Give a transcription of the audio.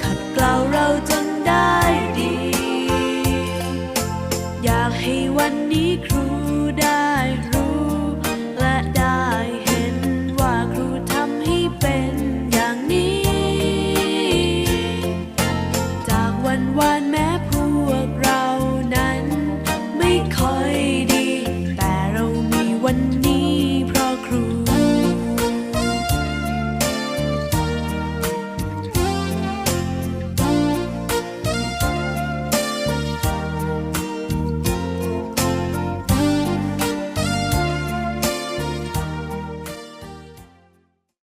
ขัดเกลาเราจนได้ดี อยากให้วัน